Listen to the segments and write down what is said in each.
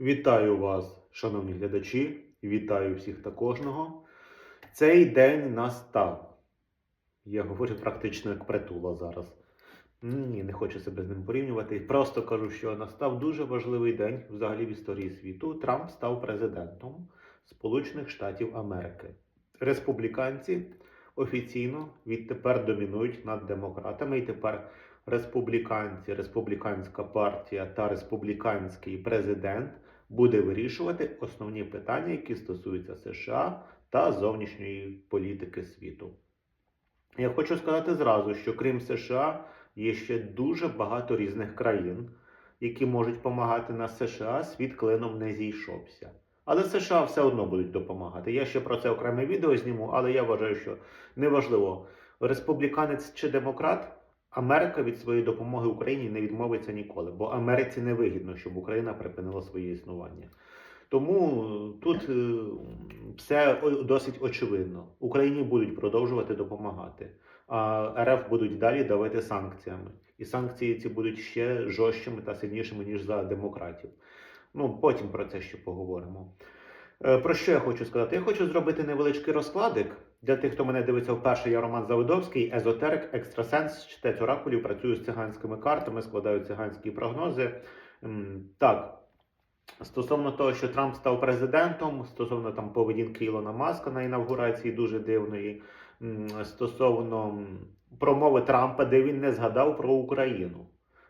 Вітаю вас, шановні глядачі, вітаю всіх та кожного. Цей день настав. Я говорю практично як притула зараз. Ні, не хочу себе з ним порівнювати. Просто кажу, що настав дуже важливий день взагалі в історії світу. Трамп став президентом Сполучених Штатів Америки. Республіканці офіційно відтепер домінують над демократами, і тепер республіканці, республіканська партія та республіканський президент буде вирішувати основні питання, які стосуються США та зовнішньої політики світу. Я хочу сказати зразу, що крім США є ще дуже багато різних країн, які можуть допомагати на США, світ клином не зійшовся. Але США все одно будуть допомагати. Я ще про це окреме відео зніму, але я вважаю, що неважливо, республіканець чи демократ, Америка від своєї допомоги Україні не відмовиться ніколи, бо Америці не вигідно, щоб Україна припинила своє існування. Тому е, тут е, все досить очевидно. Україні будуть продовжувати допомагати, а РФ будуть далі давити санкціями. І санкції ці будуть ще жорсткими та сильнішими, ніж за демократів. Ну, потім про це ще поговоримо. Е, Про що я хочу сказати? Я хочу зробити невеличкий розкладик. Для тих, хто мене дивиться вперше, я Роман Завидовський, езотерик, екстрасенс, читець оракулів, працюю з циганськими картами, складаю циганські прогнози. Так, стосовно того, що Трамп став президентом, стосовно там поведінки Ілона Маска на інавгурації дуже дивної, стосовно промови Трампа, де він не згадав про Україну.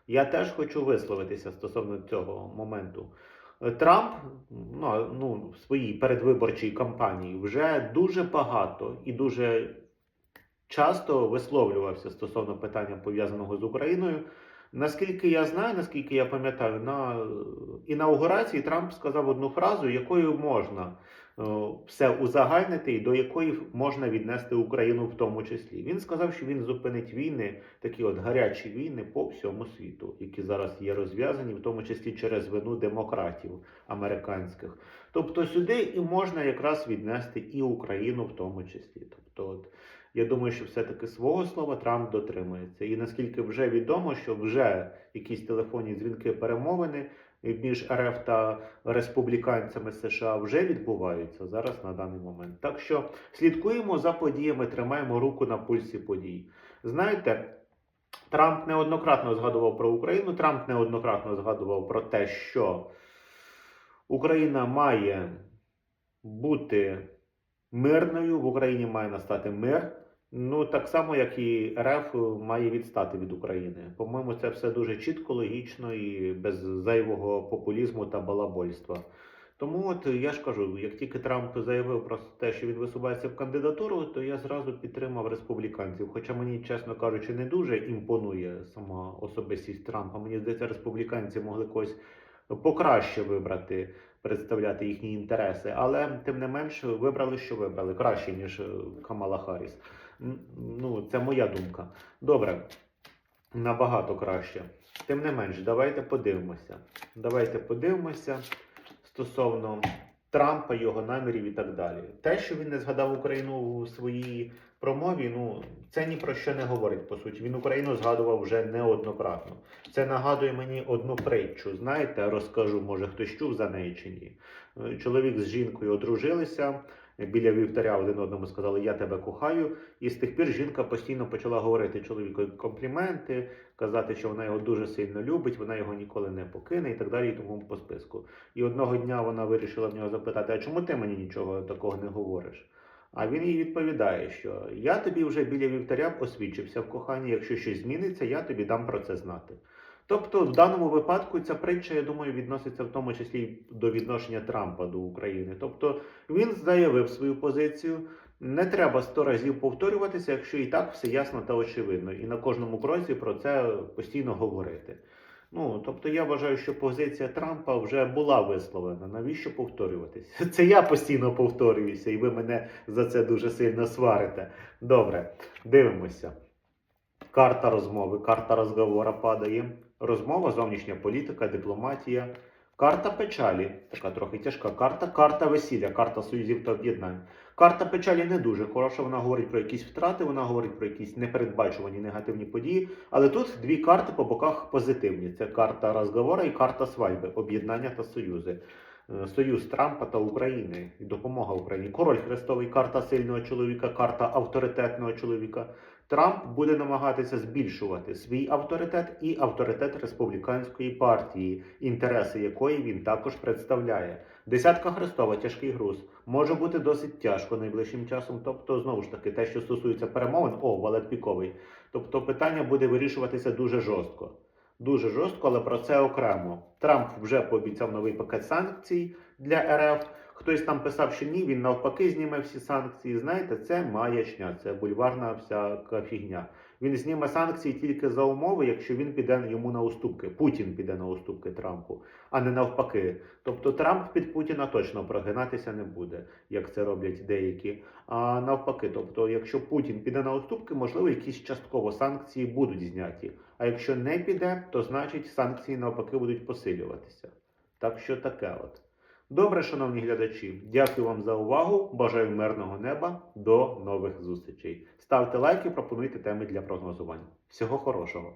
Я теж хочу висловитися стосовно цього моменту. Трамп ну, ну, в своїй передвиборчій кампанії вже дуже багато і дуже часто висловлювався стосовно питання пов'язаного з Україною. Наскільки я знаю, наскільки я пам'ятаю, на е, інаугурації Трамп сказав одну фразу, якою можна все узагальнити і до якої можна віднести Україну в тому числі. Він сказав, що він зупинить війни, такі от гарячі війни по всьому світу, які зараз є розв'язані, в тому числі через вину демократів американських. Тобто сюди і можна якраз віднести і Україну в тому числі. Тобто, от, я думаю, що все-таки свого слова Трамп дотримується. І наскільки вже відомо, що вже якісь телефонні дзвінки перемовини між РФ та республіканцями США вже відбуваються зараз на даний момент. Так що слідкуємо за подіями, тримаємо руку на пульсі подій. Знаєте, Трамп неоднократно згадував про Україну. Трамп неоднократно згадував про те, що Україна має бути мирною, в Україні має настати мир. Ну, так само, як і РФ має відстати від України. По-моєму, це все дуже чітко, логічно і без зайвого популізму та балабольства. Тому от я ж кажу, як тільки Трамп заявив про те, що він висувається в кандидатуру, то я зразу підтримав республіканців. Хоча мені, чесно кажучи, не дуже імпонує сама особистість Трампа. Мені здається, республіканці могли когось покраще вибрати, представляти їхні інтереси, але тим не менш вибрали, що вибрали краще ніж Камала Харріс. Ну, це моя думка. Добре, набагато краще. Тим не менш, давайте подивимося. Давайте подивимося стосовно Трампа, його намірів і так далі. Те, що він не згадав Україну у своїй промові, ну це ні про що не говорить по суті. Він Україну згадував вже неоднократно. Це нагадує мені одну притчу. Знаєте, розкажу, може хтось чув за неї чи ні. Чоловік з жінкою одружилися. Біля вівтаря один одному сказали Я тебе кохаю. І з тих пір жінка постійно почала говорити чоловікові компліменти, казати, що вона його дуже сильно любить, вона його ніколи не покине і так далі, і тому по списку. І одного дня вона вирішила в нього запитати: А чому ти мені нічого такого не говориш? А він їй відповідає, що я тобі вже біля вівтаря освідчився в коханні, якщо щось зміниться, я тобі дам про це знати. Тобто, в даному випадку ця притча, я думаю, відноситься в тому числі до відношення Трампа до України. Тобто він заявив свою позицію. Не треба сто разів повторюватися, якщо і так все ясно та очевидно, і на кожному кроці про це постійно говорити. Ну тобто я вважаю, що позиція Трампа вже була висловлена. Навіщо повторюватися? Це я постійно повторююся, і ви мене за це дуже сильно сварите. Добре, дивимося. Карта розмови, карта розговора падає. Розмова, зовнішня політика, дипломатія, Карта печалі, така трохи тяжка карта, карта весілля, карта союзів та об'єднань. Карта печалі не дуже хороша, вона говорить про якісь втрати, вона говорить про якісь непередбачувані негативні події. Але тут дві карти по боках позитивні: це карта розговора і карта свадьби, об'єднання та союзи. Е, Союз Трампа та України і допомога Україні. Король Хрестовий, карта сильного чоловіка, карта авторитетного чоловіка. Трамп буде намагатися збільшувати свій авторитет і авторитет республіканської партії, інтереси якої він також представляє. Десятка Христова, тяжкий груз, може бути досить тяжко найближчим часом. Тобто, знову ж таки, те, що стосується перемовин, о, валет піковий. Тобто питання буде вирішуватися дуже жорстко. Дуже жорстко, але про це окремо. Трамп вже пообіцяв новий пакет санкцій для РФ. Хтось там писав, що ні, він навпаки зніме всі санкції. Знаєте, це маячня, це бульварна всяка фігня. Він зніме санкції тільки за умови, якщо він піде йому на уступки. Путін піде на уступки Трампу, а не навпаки. Тобто Трамп під Путіна точно прогинатися не буде, як це роблять деякі. А навпаки, тобто, якщо Путін піде на уступки, можливо, якісь частково санкції будуть зняті. А якщо не піде, то значить санкції навпаки будуть посилюватися. Так що таке от. Добре, шановні глядачі, дякую вам за увагу. Бажаю мирного неба. До нових зустрічей. Ставте лайки, пропонуйте теми для прогнозування. Всього хорошого!